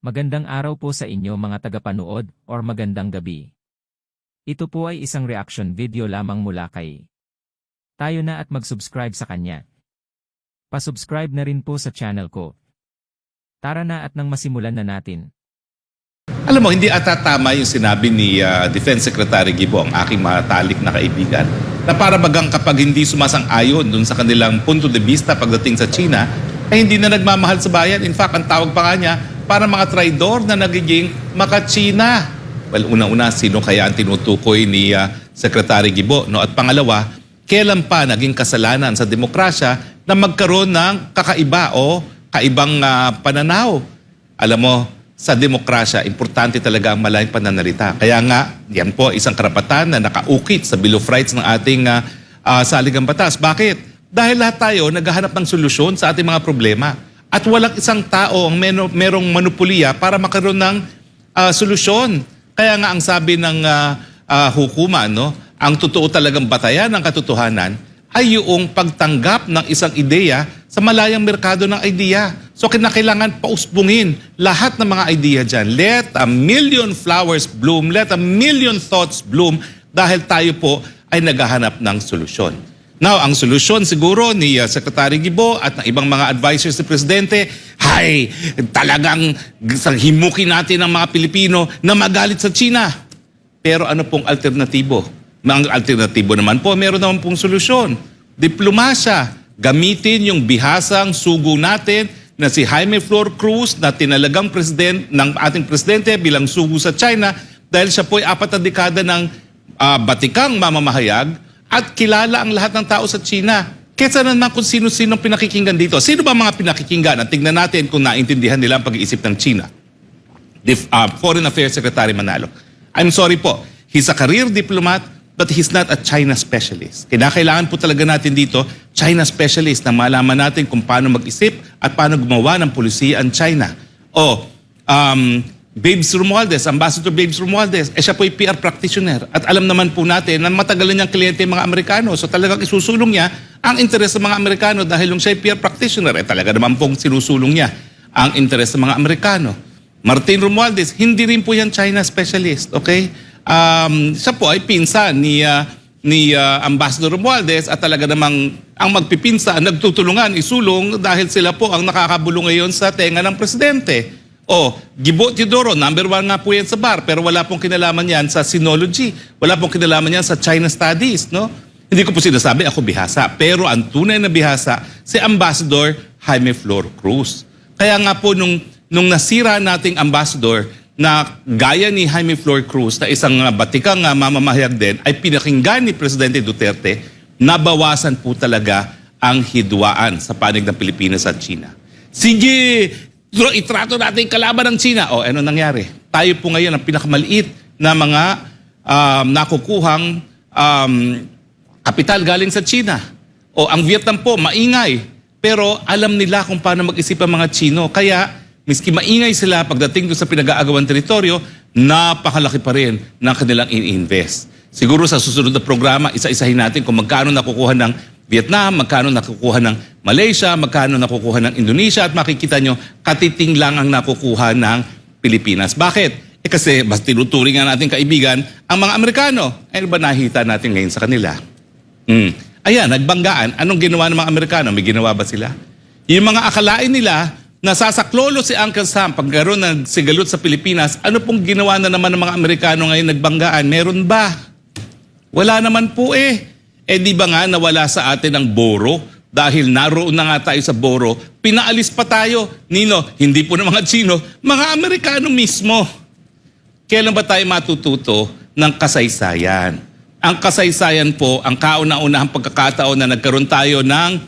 Magandang araw po sa inyo mga tagapanood or magandang gabi. Ito po ay isang reaction video lamang mula kay tayo na at mag-subscribe sa kanya. Pasubscribe na rin po sa channel ko. Tara na at nang masimulan na natin. Alam mo, hindi ata tama yung sinabi ni ah, Defense Secretary Gibo, ang aking matalik na kaibigan, na para bagang kapag hindi sumasang-ayon dun sa kanilang punto de vista pagdating sa China, ay hindi na nagmamahal sa bayan. In fact, ang tawag pa nga niya, para mga traidor na nagiging maka-China. Well, unang-una, sino kaya ang tinutukoy ni ah, Secretary Gibo? No? At pangalawa, kailan pa naging kasalanan sa demokrasya na magkaroon ng kakaiba o kaibang ah, pananaw? Alam mo, sa demokrasya, importante talaga ang malayang pananalita. Kaya nga, yan po, isang karapatan na nakaukit sa Bill of Rights ng ating uh, saligang batas. Bakit? Dahil lahat tayo naghahanap ng solusyon sa ating mga problema. At walang isang tao ang merong manupuliya para makaroon ng ah, solusyon. Kaya nga ang sabi ng ah, ah, hukuman, no, ang totoo talagang batayan ng katotohanan ay yung pagtanggap ng isang ideya sa malayang merkado ng idea. So kinakailangan pausbungin lahat ng mga idea dyan. Let a million flowers bloom, let a million thoughts bloom dahil tayo po ay naghahanap ng solusyon. Now, ang solusyon siguro ni uh, Secretary Gibo at ng ibang mga advisors ni Presidente, hay, talagang himukin natin ang mga Pilipino na magalit sa China. Pero ano pong alternatibo? Ang alternatibo naman po, meron naman pong solusyon. Diplomasya. Gamitin yung bihasang sugo natin na si Jaime Flor Cruz na tinalagang president ng ating presidente bilang sugo sa China dahil siya po ay apat na dekada ng ah, batikang mamamahayag at kilala ang lahat ng tao sa China. Kesa naman kung sino-sino pinakikinggan dito. Sino ba mga pinakikinggan? At tingnan natin kung naintindihan nila ang pag-iisip ng China. Dif- uh, Foreign Affairs Secretary Manalo. I'm sorry po, he's a career diplomat but he's not a China specialist. Kinakailangan po talaga natin dito, China specialist na malaman natin kung paano mag-isip at paano gumawa ng polisiya ang China. O, um, Babes Romualdez, Ambassador Babes Romualdez, eh siya po ay PR practitioner. At alam naman po natin na matagal na niyang kliyente mga Amerikano. So talagang isusulong niya ang interes ng mga Amerikano dahil yung siya ay PR practitioner, eh talaga naman pong sinusulong niya ang interes ng mga Amerikano. Martin Romualdez, hindi rin po yan China specialist, okay? Um, siya po ay pinsan ni, ah, ni ah, Ambassador Romualdez at talaga namang ang magpipinsa, nagtutulungan, isulong dahil sila po ang nakakabulong ngayon sa tenga ng presidente. O, Gibo Teodoro, number one nga po yan sa bar, pero wala pong kinalaman yan sa sinology. Wala pong kinalaman yan sa China studies, no? Hindi ko po sinasabi, ako bihasa. Pero ang tunay na bihasa, si Ambassador Jaime Flor Cruz. Kaya nga po, nung, nung nasira nating ambassador, na gaya ni Jaime Flor Cruz na isang uh, batikang uh, mamamahayag din ay pinakinggan ni Presidente Duterte, nabawasan po talaga ang hidwaan sa panig ng Pilipinas at China. Sige, itrato natin kalaban ng China. O, ano nangyari? Tayo po ngayon ang pinakamaliit na mga um, nakukuhang um, kapital galing sa China. O, ang Vietnam po, maingay. Pero alam nila kung paano mag-isip ang mga Chino. Kaya, miski maingay sila pagdating doon sa pinag-aagawang teritoryo, napakalaki pa rin ng kanilang in-invest. Siguro sa susunod na programa, isa-isahin natin kung magkano nakukuha ng Vietnam, magkano nakukuha ng Malaysia, magkano nakukuha ng Indonesia, at makikita nyo, katiting lang ang nakukuha ng Pilipinas. Bakit? Eh kasi, mas tinuturing nga natin kaibigan, ang mga Amerikano. Ano ba nakita natin ngayon sa kanila? Hmm. Ayan, nagbanggaan. Anong ginawa ng mga Amerikano? May ginawa ba sila? Yung mga akalain nila, nasasaklolo si Uncle Sam pagkaroon ng sigalot sa Pilipinas, ano pong ginawa na naman ng mga Amerikano ngayon nagbanggaan? Meron ba? Wala naman po eh. Eh di ba nga nawala sa atin ang boro? Dahil naroon na nga tayo sa boro, pinaalis pa tayo. Nino, hindi po ng mga Chino, mga Amerikano mismo. Kailan ba tayo matututo ng kasaysayan? Ang kasaysayan po, ang kauna-unahang pagkakataon na nagkaroon tayo ng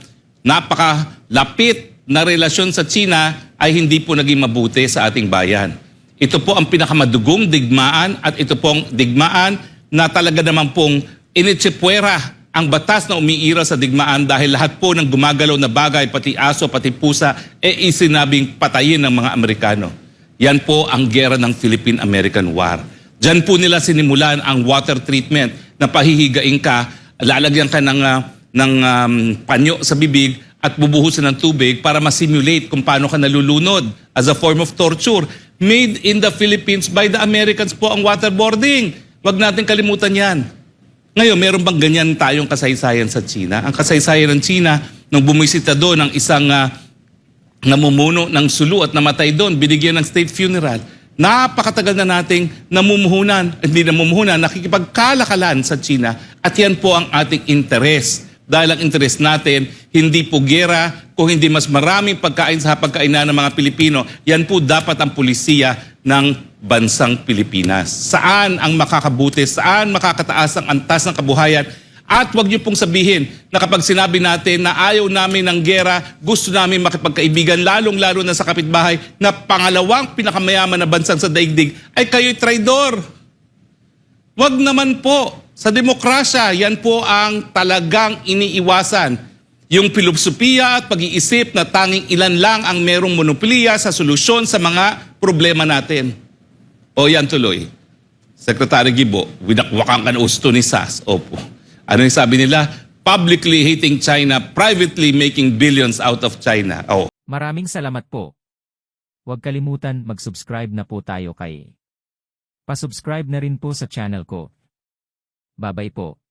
napakalapit na relasyon sa China ay hindi po naging mabuti sa ating bayan. Ito po ang pinakamadugong digmaan at ito pong digmaan na talaga naman pong initsipwera ang batas na umiira sa digmaan dahil lahat po ng gumagalaw na bagay, pati aso, pati pusa, e isinabing patayin ng mga Amerikano. Yan po ang gera ng Philippine-American War. Diyan po nila sinimulan ang water treatment na pahihigain ka, lalagyan ka ng, ah, ng um, panyo sa bibig at bubuhusan ng tubig para ma-simulate kung paano ka nalulunod as a form of torture. made in the Philippines by the Americans po ang waterboarding. Huwag natin kalimutan yan. Ngayon, meron bang ganyan tayong kasaysayan sa China? Ang kasaysayan ng China, nung bumisita doon ang isang ah, namumuno ng sulu at namatay doon, binigyan ng state funeral. Napakatagal na nating namumuhunan, hindi namumuhunan, nakikipagkalakalan sa China at yan po ang ating interes. Dahil ang interes natin, hindi po gera, kung hindi mas maraming pagkain sa pagkainan ng mga Pilipino, yan po dapat ang pulisiya ng bansang Pilipinas. Saan ang makakabuti, saan makakataas ang antas ng kabuhayan, at wag niyo pong sabihin na kapag sinabi natin na ayaw namin ng gera, gusto namin makipagkaibigan, lalong-lalo na sa kapitbahay, na pangalawang pinakamayaman na bansang sa daigdig, ay kayo'y traidor. Wag naman po. Sa demokrasya, yan po ang talagang iniiwasan. Yung filosofiya at pag-iisip na tanging ilan lang ang merong monopolya sa solusyon sa mga problema natin. O yan tuloy. Secretary Gibo, winakwakan ka na ni SAS. Opo. Ano yung sabi nila? Publicly hating China, privately making billions out of China. Oh, Maraming salamat po. Huwag kalimutan mag-subscribe na po tayo kay. Pasubscribe na rin po sa channel ko. Babay po.